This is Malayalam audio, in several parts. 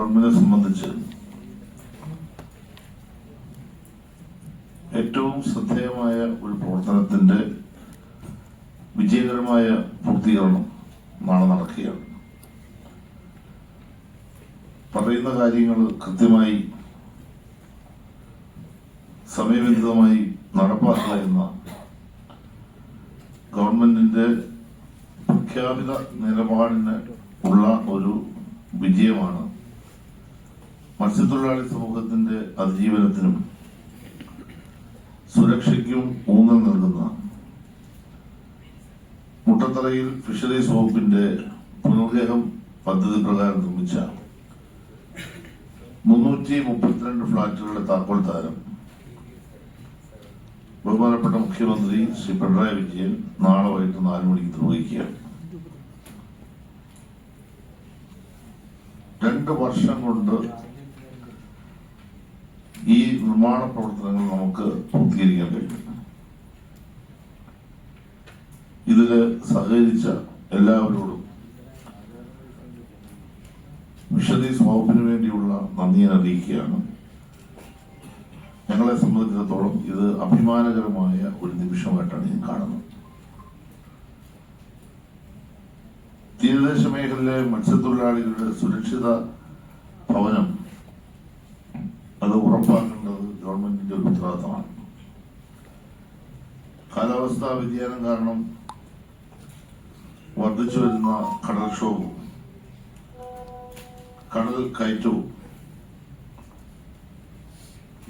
ഗവൺമെന്റിനെ സംബന്ധിച്ച് ഏറ്റവും ശ്രദ്ധേയമായ ഒരു പ്രവർത്തനത്തിന്റെ വിജയകരമായ പൂർത്തീകരണം നാളെ നടക്കുകയാണ്. പറയുന്ന കാര്യങ്ങൾ കൃത്യമായി സമയബന്ധിതമായി നടപ്പാക്കുക എന്ന ഗവൺമെന്റിന്റെ പ്രഖ്യാപിത നിലപാടിന് ഉള്ള ഒരു വിജയമാണ് മത്സ്യത്തൊഴിലാളി സമൂഹത്തിന്റെ അതിജീവനത്തിനും സുരക്ഷയ്ക്കും ഊന്നൽ നൽകുന്ന മുട്ടത്തറയിൽ ഫിഷറീസ് വകുപ്പിന്റെ പുനർഗേഹം പദ്ധതി പ്രകാരം നിർമ്മിച്ച മുന്നൂറ്റി മുപ്പത്തിരണ്ട് ഫ്ളാറ്റുകളുടെ താക്കോൽ താരം ബഹുമാനപ്പെട്ട മുഖ്യമന്ത്രി ശ്രീ പിണറായി വിജയൻ നാളെ വൈകിട്ട് നാല് മണിക്ക് നിർവഹിക്കുകയാണ്. രണ്ട് വർഷം കൊണ്ട് ഈ നിർമ്മാണ പ്രവർത്തനങ്ങൾ നമുക്ക് പൂർത്തീകരിക്കാൻ കഴിയും. ഇതിൽ സഹകരിച്ച എല്ലാവരോടും ഫിഷറീസ് സ്വാപ്പിന് വേണ്ടിയുള്ള നന്ദി അറിയിക്കുകയാണ്. ഞങ്ങളെ സംബന്ധിച്ചിടത്തോളം ഇത് അഭിമാനകരമായ ഒരു നിമിഷമായിട്ടാണ് ഞാൻ കാണുന്നത്. തീരദേശ മേഖലയിലെ മത്സ്യത്തൊഴിലാളികളുടെ സുരക്ഷിത ഭവനം അത് ഉറപ്പാക്കേണ്ടത് ഗവൺമെന്റിന്റെ ഒരു ഉത്തരവാദിത്തമാണ്. കാലാവസ്ഥാ വ്യതിയാനം കാരണം വർദ്ധിച്ചു വരുന്ന കടൽക്ഷോഭവും കടൽ കയറ്റവും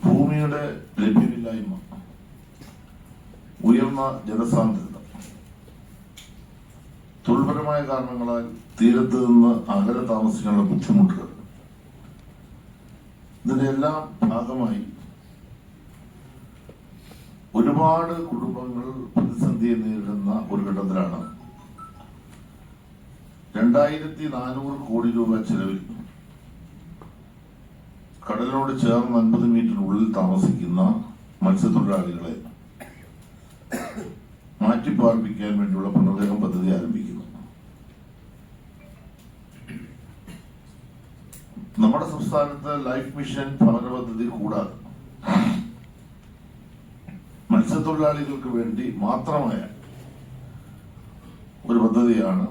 ഭൂമിയുടെ ലഭ്യമില്ലായ്മ ഉയർന്ന ജനസാന്ദ്രത തൊഴിൽപരമായ കാരണങ്ങളാൽ തീരത്ത് നിന്ന് അകലെ താമസിക്കാനുള്ള ബുദ്ധിമുട്ടുകൾ ഇതിന്റെ എല്ലാം ഭാഗമായി ഒരുപാട് കുടുംബങ്ങൾ പ്രതിസന്ധിയെ നേരിടുന്ന ഒരു ഘട്ടത്തിലാണ്. രണ്ടായിരത്തി നാനൂറ് കോടി രൂപ ചെലവിൽ കടലിനോട് ചേർന്ന് അൻപത് മീറ്ററിനുള്ളിൽ താമസിക്കുന്ന മത്സ്യത്തൊഴിലാളികളെ മാറ്റിപ്പാർപ്പിക്കാൻ വേണ്ടിയുള്ള പുനർദേഹം പദ്ധതി ആരംഭിക്കുന്നു. നമ്മുടെ സംസ്ഥാനത്ത് ലൈഫ് മിഷൻ ഭവന പദ്ധതി കൂടാതെ മത്സ്യത്തൊഴിലാളികൾക്ക് വേണ്ടി മാത്രമായ ഒരു പദ്ധതിയാണ്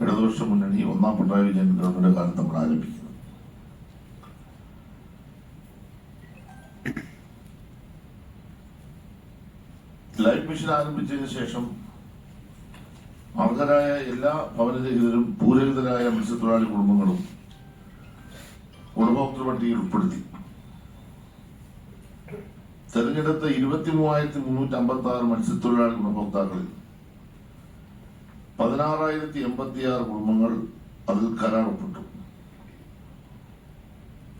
ഇടതുപക്ഷ മുന്നണി ഒന്നാം പിണറായി വിജയൻ ഗവൺമെന്റ് കാലത്ത് നമ്മൾ ആരംഭിക്കുന്നത്. ലൈഫ് മിഷൻ ആരംഭിച്ചതിന് ശേഷം അർഹരായ എല്ലാ ഭവനരഹിതരും ഭൂരഹിതരായ മത്സ്യത്തൊഴിലാളി കുടുംബങ്ങളും ഗുണഭോക്തൃ പട്ടികയിൽ ഉൾപ്പെടുത്തി. തെരഞ്ഞെടുത്ത ഇരുപത്തി മൂവായിരത്തി മുന്നൂറ്റി അമ്പത്തി ആറ് മത്സ്യത്തൊഴിലാളി ഗുണഭോക്താക്കളിൽ പതിനാറായിരത്തി എൺപത്തി ആറ് കുടുംബങ്ങൾ അതിൽ കരാർ ഒപ്പിട്ടു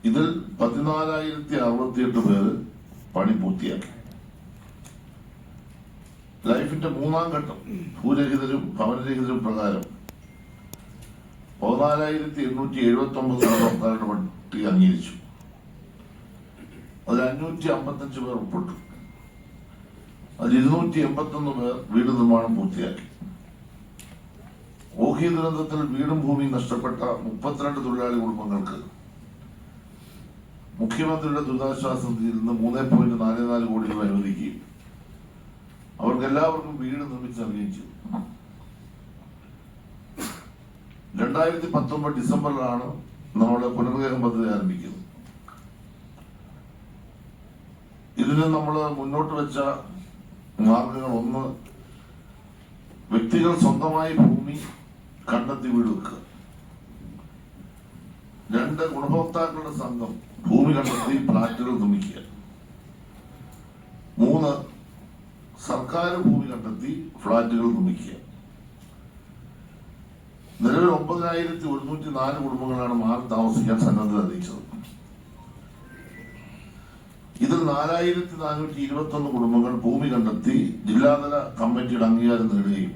ഇതിൽ പതിനാലായിരത്തി അറുപത്തിയെട്ട് പേര് പണി പൂർത്തിയാക്കി. ലൈഫിന്റെ മൂന്നാം ഘട്ടം ഭൂരഹിതരും ഭവനരഹിതരും പ്രകാരം പതിനാലായിരത്തി എണ്ണൂറ്റി എഴുപത്തി ഒമ്പത് ഗുണഭോക്താക്കളുടെ പട്ടിക അംഗീകരിച്ചു. അതിൽ അഞ്ഞൂറ്റി അമ്പത്തഞ്ച് പേർ ഉൾപ്പെട്ടു. അതിൽ ഇരുന്നൂറ്റി എൺപത്തൊന്ന് പേർ വീട് നിർമ്മാണം പൂർത്തിയാക്കി. ഓഹി ദുരന്തത്തിൽ വീടും ഭൂമിയും നഷ്ടപ്പെട്ട മുപ്പത്തിരണ്ട് തൊഴിലാളി കുടുംബങ്ങൾക്ക് മുഖ്യമന്ത്രിയുടെ ദുരിതാശ്വാസ നിധിയിൽ നിന്ന് മൂന്ന് പോയിന്റ് നാല് നാല് കോടി രൂപ അനുവദിക്കുകയും അവർക്ക് എല്ലാവർക്കും വീട് നിർമ്മിച്ച് ചെയ്തു. രണ്ടായിരത്തി പത്തൊമ്പത് ഡിസംബറിലാണ് നമ്മുടെ പുനർഗ്രഹം പദ്ധതി ആരംഭിക്കുന്നത്. ഇതിന് നമ്മൾ മുന്നോട്ട് വെച്ച മാർഗങ്ങൾ ഒന്ന് വ്യക്തികൾ സ്വന്തമായി ഭൂമി കണ്ടെത്തി വീട് രണ്ട് ഗുണഭോക്താക്കളുടെ സംഘം ഭൂമി കണ്ടെത്തി ഫ്ലാറ്റുകൾ നിർമ്മിക്കുക. മൂന്ന് സർക്കാർ ഭൂമി കണ്ടെത്തി ഫ്ളാറ്റുകൾ നിർമ്മിക്കുക. നിലവിൽ ഒമ്പതിനായിരത്തി ഒരുന്നൂറ്റി നാല് കുടുംബങ്ങളാണ് മാറി താമസിക്കാൻ സന്നദ്ധത അറിയിച്ചത്. ഇതിൽ നാലായിരത്തി നാനൂറ്റി ഇരുപത്തി ഒന്ന് കുടുംബങ്ങൾ ഭൂമി കണ്ടെത്തി ജില്ലാതല കമ്മിറ്റിയുടെ അംഗീകാരം നേടുകയും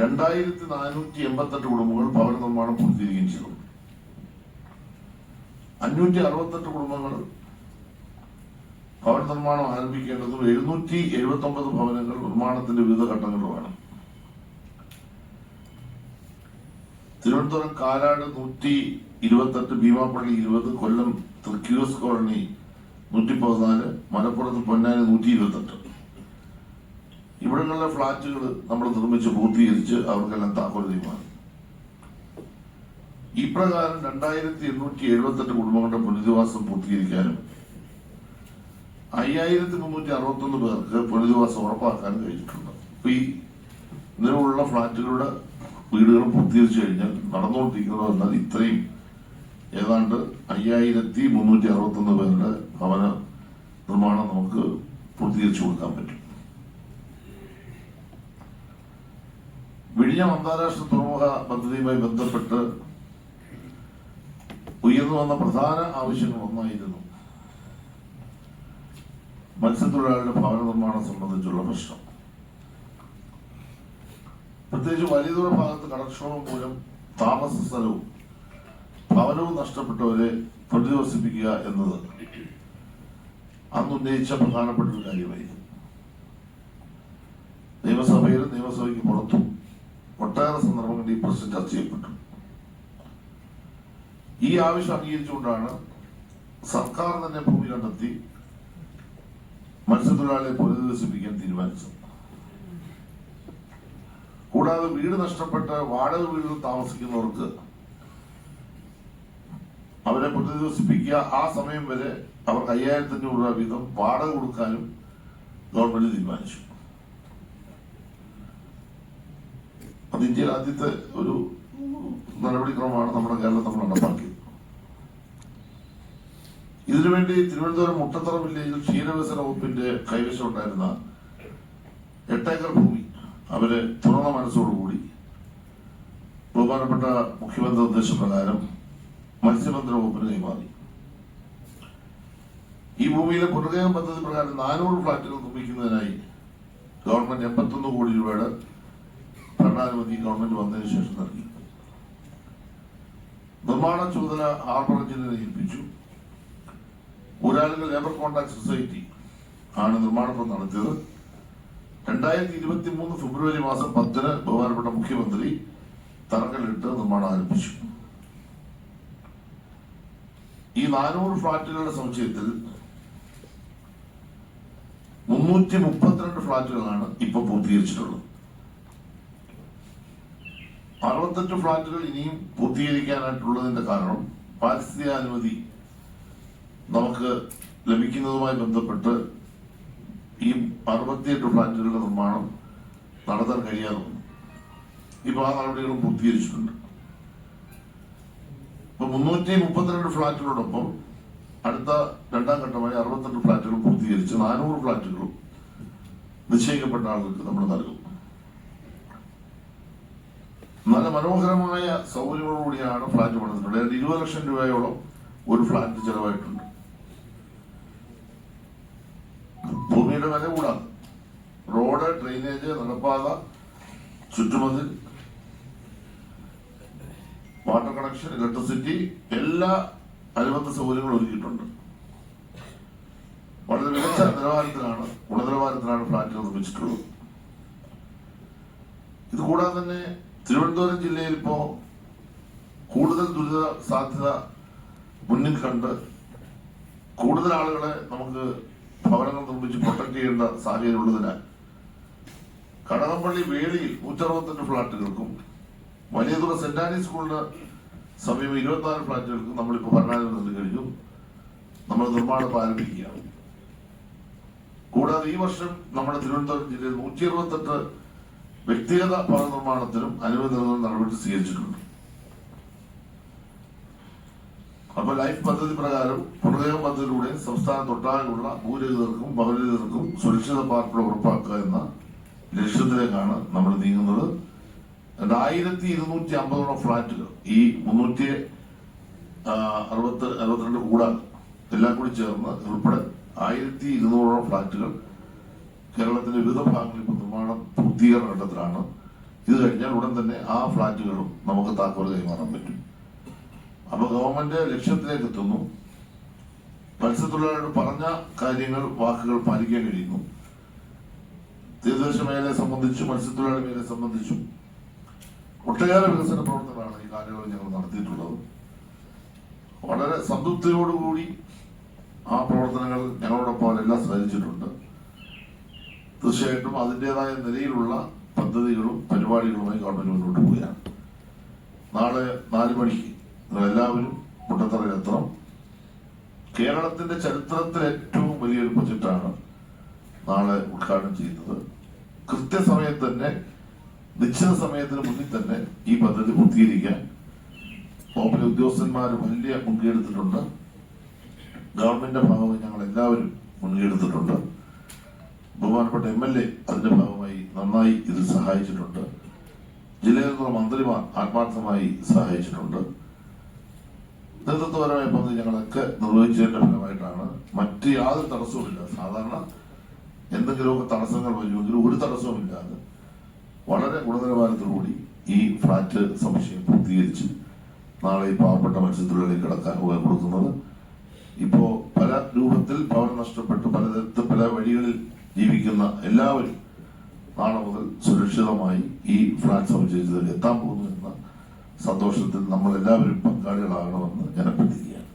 രണ്ടായിരത്തി നാനൂറ്റി എൺപത്തെട്ട് കുടുംബങ്ങൾ ഭവന നിർമ്മാണം പൂർത്തീകരിക്കുകയും ചെയ്തു. അഞ്ഞൂറ്റി അറുപത്തെട്ട് കുടുംബങ്ങൾ ഭവന നിർമ്മാണം ആരംഭിക്കേണ്ടതും എഴുന്നൂറ്റി എഴുപത്തി ഒമ്പത് ഭവനങ്ങൾ നിർമ്മാണത്തിന്റെ വിവിധ ഘട്ടങ്ങളിലുമാണ്. തിരുവനന്തപുരം കാലാട് നൂറ്റി ഇരുപത്തെട്ട് ഭീമാപ്പള്ളി ഇരുപത് കൊല്ലം തൃക്യൂസ് കോളനി നൂറ്റി പതിനാല് മലപ്പുറത്ത് പൊന്നാനി നൂറ്റി ഇരുപത്തെട്ട് ഇവിടങ്ങളിലെ ഫ്ളാറ്റുകൾ നമ്മൾ നിർമ്മിച്ച് പൂർത്തീകരിച്ച് അവർക്കെല്ലാം താക്കോൽ തീരുമാനം ഇപ്രകാരം രണ്ടായിരത്തി എണ്ണൂറ്റി എഴുപത്തെട്ട് കുടുംബങ്ങളുടെ പുനരധിവാസം പൂർത്തീകരിക്കാനും അയ്യായിരത്തി മുന്നൂറ്റി അറുപത്തൊന്ന് പേർക്ക് പുനരധിവാസം ഉറപ്പാക്കാനും കഴിഞ്ഞിട്ടുണ്ട്. ഇപ്പൊ ഈ നിലവിലുള്ള ഫ്ളാറ്റുകളുടെ വീടുകൾ പൂർത്തീകരിച്ചു കഴിഞ്ഞാൽ നടന്നുകൊണ്ടിരിക്കുന്നത് എന്നാൽ ഇത്രയും ഏതാണ്ട് അയ്യായിരത്തി മുന്നൂറ്റി അറുപത്തൊന്ന് പേരുടെ ഭവന നിർമ്മാണം നമുക്ക് പൂർത്തീകരിച്ചു കൊടുക്കാൻ പറ്റും. വിഴിഞ്ഞം അന്താരാഷ്ട്ര തുറമുഖ പദ്ധതിയുമായി ബന്ധപ്പെട്ട് ഉയർന്നു വന്ന പ്രധാന ആവശ്യങ്ങൾ ഒന്നായിരുന്നു മത്സ്യത്തൊഴിലാളികളുടെ ഭവന നിർമ്മാണം സംബന്ധിച്ചുള്ള പ്രശ്നം. പ്രത്യേകിച്ച് വലിയതുറ ഭാഗത്ത് കടക്ഷോഭം മൂലം താമസ സ്ഥലവും ഭവനവും നഷ്ടപ്പെട്ടവരെ പ്രതിരോധിപ്പിക്കുക എന്നത് അന്ന് ഉന്നയിച്ച പ്രധാനപ്പെട്ട ഒരു കാര്യമായി നിയമസഭയിലും നിയമസഭയ്ക്ക് പുറത്തും ഒട്ടേറെ സന്ദർഭങ്ങളിൽ ഈ പ്രശ്നം ചർച്ച ചെയ്യപ്പെട്ടു. ഈ ആവശ്യം അംഗീകരിച്ചുകൊണ്ടാണ് സർക്കാർ തന്നെ ഭൂമി കണ്ടെത്തി മത്സ്യത്തൊഴിലാളിയെ പുനരധിവസിപ്പിക്കാൻ തീരുമാനിച്ചത്. കൂടാതെ വീട് നഷ്ടപ്പെട്ട് വാടക വീട്ടിൽ താമസിക്കുന്നവർക്ക് അവരെ പ്രതിദിവസിപ്പിക്കുക ആ സമയം വരെ അവർക്ക് അയ്യായിരത്തി അഞ്ഞൂറ് രൂപ വീതം വാടക കൊടുക്കാനും ഗവൺമെന്റ് തീരുമാനിച്ചു. അത് ഇന്ത്യയിൽ ആദ്യത്തെ ഒരു നടപടിക്രമമാണ് നമ്മുടെ കേരളം നമ്മൾ നടപ്പാക്കിയത്. ഇതിനുവേണ്ടി തിരുവനന്തപുരം മുട്ടത്തറ വില്ലേജിൽ ക്ഷീരവികസന വകുപ്പിന്റെ കൈവശം ഉണ്ടായിരുന്ന എട്ടേക്കർ ഭൂമി അവർ തുറന്ന മനസ്സോടുകൂടി ബഹുമാനപ്പെട്ട മുഖ്യമന്ത്രി നിർദ്ദേശപ്രകാരം മത്സ്യബന്ധന വകുപ്പിന് കൈമാറി. ഈ ഭൂമിയിലെ പുനർഗേഹം പദ്ധതി പ്രകാരം നാനൂറ് ഫ്ളാറ്റുകൾ നിർമ്മിക്കുന്നതിനായി ഗവൺമെന്റ് എൺപത്തൊന്ന് കോടി രൂപയുടെ ഭരണാനുമതി ഗവൺമെന്റ് വന്നതിന് ശേഷം നൽകി. നിർമ്മാണ ചുമതല ഹാർബർ എഞ്ചിനെ ഏൽപ്പിച്ചു. ഊരാളുകൾ ലേബർ കോൺട്രാക്ട് സൊസൈറ്റി ആണ് നിർമ്മാണം നടത്തിയത്. രണ്ടായിരത്തി ഇരുപത്തി മൂന്ന് ഫെബ്രുവരി മാസം പത്തിന് ബഹുമാനപ്പെട്ട മുഖ്യമന്ത്രി തറക്കല്ലിട്ട് നിർമ്മാണം ആരംഭിച്ചു. ഈ നാനൂറ് ഫ്ളാറ്റുകളുടെ സമുച്ചയത്തിൽ മുന്നൂറ്റി മുപ്പത്തിരണ്ട് ഫ്ളാറ്റുകളാണ് ഇപ്പൊ പൂർത്തീകരിച്ചിട്ടുള്ളത്. അറുപത്തെട്ട് ഫ്ളാറ്റുകൾ ഇനിയും പൂർത്തീകരിക്കാനായിട്ടുള്ളതിന്റെ കാരണം പാരിസ്ഥിതിക അനുമതി നമുക്ക് ലഭിക്കുന്നതുമായി ബന്ധപ്പെട്ട് ഈ അറുപത്തിയെട്ട് ഫ്ളാറ്റുകളുടെ നിർമ്മാണം നടത്താൻ കഴിയാതെ വന്നു. ഇപ്പൊ ആ നടപടികളും പൂർത്തീകരിച്ചിട്ടുണ്ട്. ഇപ്പൊ മുന്നൂറ്റി മുപ്പത്തിരണ്ട് ഫ്ളാറ്റുകളോടൊപ്പം അടുത്ത രണ്ടാം ഘട്ടമായി അറുപത്തെട്ട് ഫ്ളാറ്റുകൾ പൂർത്തീകരിച്ച് നാനൂറ് ഫ്ളാറ്റുകളും നിശ്ചയിക്കപ്പെട്ട ആളുകൾക്ക് നമ്മൾ നൽകും. നല്ല മനോഹരമായ സൗകര്യങ്ങളോടുകൂടിയാണ് ഫ്ളാറ്റ് പണിതിട്ടുള്ളത്. ഇരുപത് ലക്ഷം രൂപയോളം ഒരു ഫ്ളാറ്റ് ചെലവായിട്ടുണ്ട്. ഭൂമിയുടെ വില കൂടാതെ. റോഡ് ഡ്രെയിനേജ് നടപ്പാത ചുറ്റുമതിൽ വാട്ടർ കണക്ഷൻ ഇലക്ട്രിസിറ്റി എല്ലാ അനുബന്ധ സൗകര്യങ്ങളും ഒരുക്കിയിട്ടുണ്ട്. വളരെ മികച്ച നിലവാരത്തിലാണ് ഗുണനിലവാരത്തിലാണ് ഫ്ളാറ്റ് നിർമ്മിച്ചിട്ടുള്ളത്. ഇതുകൂടാതെ തന്നെ തിരുവനന്തപുരം ജില്ലയിൽ ഇപ്പോ കൂടുതൽ ദുരിത സാധ്യത മുന്നിൽ കണ്ട് കൂടുതൽ ആളുകളെ നമുക്ക് ഭവനങ്ങൾ നിർമ്മിച്ച് പ്രൊട്ടക്ട് ചെയ്യേണ്ട സാഹചര്യം ഉള്ളതിനാൽ കടകംപള്ളി വേളിയിൽ നൂറ്ററുപത്തെട്ട് ഫ്ളാറ്റുകൾക്കും വലിയതുറ സെന്റ് ആനി സ്കൂളിന് സമീപം ഇരുപത്തിനാല് ഫ്ളാറ്റുകൾക്കും നമ്മളിപ്പോൾ ഭരണാധികാരം കഴിഞ്ഞു. നമ്മൾ നിർമ്മാണം ആരംഭിക്കുകയാണ്. കൂടാതെ ഈ വർഷം നമ്മുടെ തിരുവനന്തപുരം ജില്ലയിൽ നൂറ്റി അറുപത്തെട്ട് വ്യക്തിഗത ഭവന നിർമ്മാണത്തിനും അനുമതി നൽകുന്ന നടപടി സ്വീകരിച്ചിട്ടുണ്ട്. അപ്പൊ ലൈഫ് പദ്ധതി പ്രകാരം പുനർഗേഹം പദ്ധതിയിലൂടെ സംസ്ഥാനത്തൊട്ടാകെയുള്ള ഭൂരഹിതർക്കും ഭവനരഹിതർക്കും സുരക്ഷിത പാർപ്പിടം ഉറപ്പാക്കുക എന്ന ലക്ഷ്യത്തിലേക്കാണ് നമ്മൾ നീങ്ങുന്നത്. ആയിരത്തി ഇരുന്നൂറ്റി അമ്പതോളം ഫ്ളാറ്റുകൾ ഈ മുന്നൂറ്റി അറുപത്തി അറുപത്തിരണ്ട് കൂടാതെ എല്ലാം കൂടി ചേർന്ന് ഉൾപ്പെടെ ആയിരത്തി ഇരുന്നൂറോളം ഫ്ളാറ്റുകൾ കേരളത്തിന്റെ വിവിധ ഭാഗങ്ങളിൽ ഇപ്പോൾ നിർമ്മാണം പൂർത്തീകരണ ഘട്ടത്തിലാണ്. ഇത് കഴിഞ്ഞാൽ ഉടൻ തന്നെ ആ ഫ്ളാറ്റുകളും നമുക്ക് താക്കോൽ കൈമാറാൻ പറ്റും. അപ്പൊ ഗവൺമെന്റ് ലക്ഷ്യത്തിലേക്ക് എത്തുന്നു. മത്സ്യത്തൊഴിലാളിയോട് പറഞ്ഞ കാര്യങ്ങൾ വാക്കുകൾ പാലിക്കാൻ കഴിയുന്നു തീരദേശ മേഖലയെ സംബന്ധിച്ചും മത്സ്യത്തൊഴിലാളി മേഖലയെ സംബന്ധിച്ചും ഒട്ടേറെ വികസന പ്രവർത്തനങ്ങളാണ് ഈ കാലയളവിൽ ഞങ്ങൾ നടത്തിയിട്ടുള്ളത്. വളരെ സംതൃപ്തിയോടുകൂടി ആ പ്രവർത്തനങ്ങൾ ഞങ്ങളോടൊപ്പം എല്ലാം സഹകരിച്ചിട്ടുണ്ട്. തീർച്ചയായിട്ടും അതിന്റെതായ നിലയിലുള്ള പദ്ധതികളും പരിപാടികളുമായി ഗവൺമെന്റ് മുന്നോട്ട് പോവുകയാണ്. നാളെ നാല് മണിക്ക് എല്ലാവരും മുട്ടത്തറയിലെത്തണം കേരളത്തിന്റെ ചരിത്രത്തിൽ ഏറ്റവും വലിയൊരു പ്രൊജക്റ്റാണ് നാളെ ഉദ്ഘാടനം ചെയ്യുന്നത്. കൃത്യസമയത്ത് തന്നെ നിശ്ചിത സമയത്തിന് മുന്നിൽ തന്നെ ഈ പദ്ധതി പൂർത്തീകരിക്കാൻ വകുപ്പിലെ ഉദ്യോഗസ്ഥന്മാർ വലിയ മുൻകൈ എടുത്തിട്ടുണ്ട് ഗവൺമെന്റിന്റെ ഭാഗമായി ഞങ്ങൾ എല്ലാവരും മുൻകൈ എടുത്തിട്ടുണ്ട് ബഹുമാനപ്പെട്ട എം എൽ എ അതിന്റെ ഭാഗമായി നന്നായി ഇത് സഹായിച്ചിട്ടുണ്ട്. ജില്ലയിൽ നിന്നുള്ള മന്ത്രിമാർ ആത്മാർത്ഥമായി സഹായിച്ചിട്ടുണ്ട്. നേതൃത്വപരമായ പദ്ധതി ഞങ്ങളൊക്കെ നിർവഹിച്ചതിന്റെ ഫലമായിട്ടാണ് മറ്റ് യാതൊരു തടസ്സവുമില്ല സാധാരണ എന്തെങ്കിലുമൊക്കെ തടസ്സങ്ങൾ വരുമെങ്കിലും ഒരു തടസ്സവുമില്ലാതെ വളരെ ഗുണനിലവാരത്തോടുകൂടി ഈ ഫ്ളാറ്റ് സമുച്ചയം പൂർത്തീകരിച്ച് നാളെ ഈ പാവപ്പെട്ട മത്സ്യത്തൊഴിലാളികൾ കിടക്കാൻ കൊടുക്കുന്നത്. ഇപ്പോ പല രൂപത്തിൽ പവർ നഷ്ടപ്പെട്ട് പലതരത്തിൽ പല വഴികളിൽ ജീവിക്കുന്ന എല്ലാവരും നാളെ മുതൽ സുരക്ഷിതമായി ഈ ഫ്ളാറ്റ് സംശയത്തിൽ എത്താൻ പോകുന്നു എന്ന സന്തോഷത്തിൽ നമ്മളെല്ലാവരും പങ്കാളികളാകണമെന്ന് ഞാൻ അഭ്യർത്ഥിക്കുകയാണ്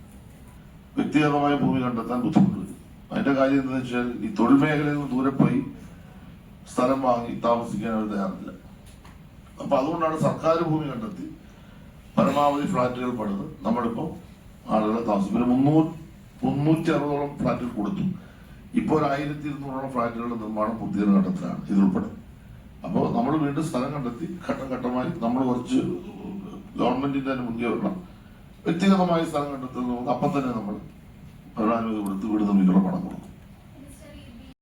വ്യക്തിഗതമായ ഭൂമി കണ്ടെത്താൻ ബുദ്ധിമുട്ട് വരും അതിന്റെ കാര്യം എന്താണെന്ന് വെച്ചാൽ ഈ തൊഴിൽ മേഖലയിൽ നിന്ന് ദൂരെ പോയി സ്ഥലം വാങ്ങി താമസിക്കാൻ അവർ തയ്യാറില്ല. അപ്പൊ അതുകൊണ്ടാണ് സർക്കാർ ഭൂമി കണ്ടെത്തി പരമാവധി ഫ്ളാറ്റുകൾ പണിത് നമ്മളിപ്പോ ആളുകളെ താമസിക്കും ഒരു മുന്നൂറ് മുന്നൂറ്റി അറുപതോളം ഫ്ളാറ്റുകൾ കൊടുത്തു. ഇപ്പോൾ ഒരു ആയിരത്തി ഇരുന്നൂറോളം ഫ്ളാറ്റുകളുടെ നിർമ്മാണം പൂർത്തീകരണ ഘട്ടത്തിലാണ് ഇതിലുൾപ്പെടെ അപ്പോൾ നമ്മൾ വീണ്ടും സ്ഥലം കണ്ടെത്തി ഘട്ടം ഘട്ടമായി നമ്മൾ കുറച്ച് ഗവൺമെന്റിന്റെ തന്നെ മുൻകൈ വരണം വ്യക്തിഗതമായി സ്ഥലം കണ്ടെത്തുന്നത് അപ്പം തന്നെ നമ്മൾ പ്രധാനമന്ത്രി കൊടുത്ത് വീട് നിർമ്മിക്കുന്ന പണം കൊടുക്കും.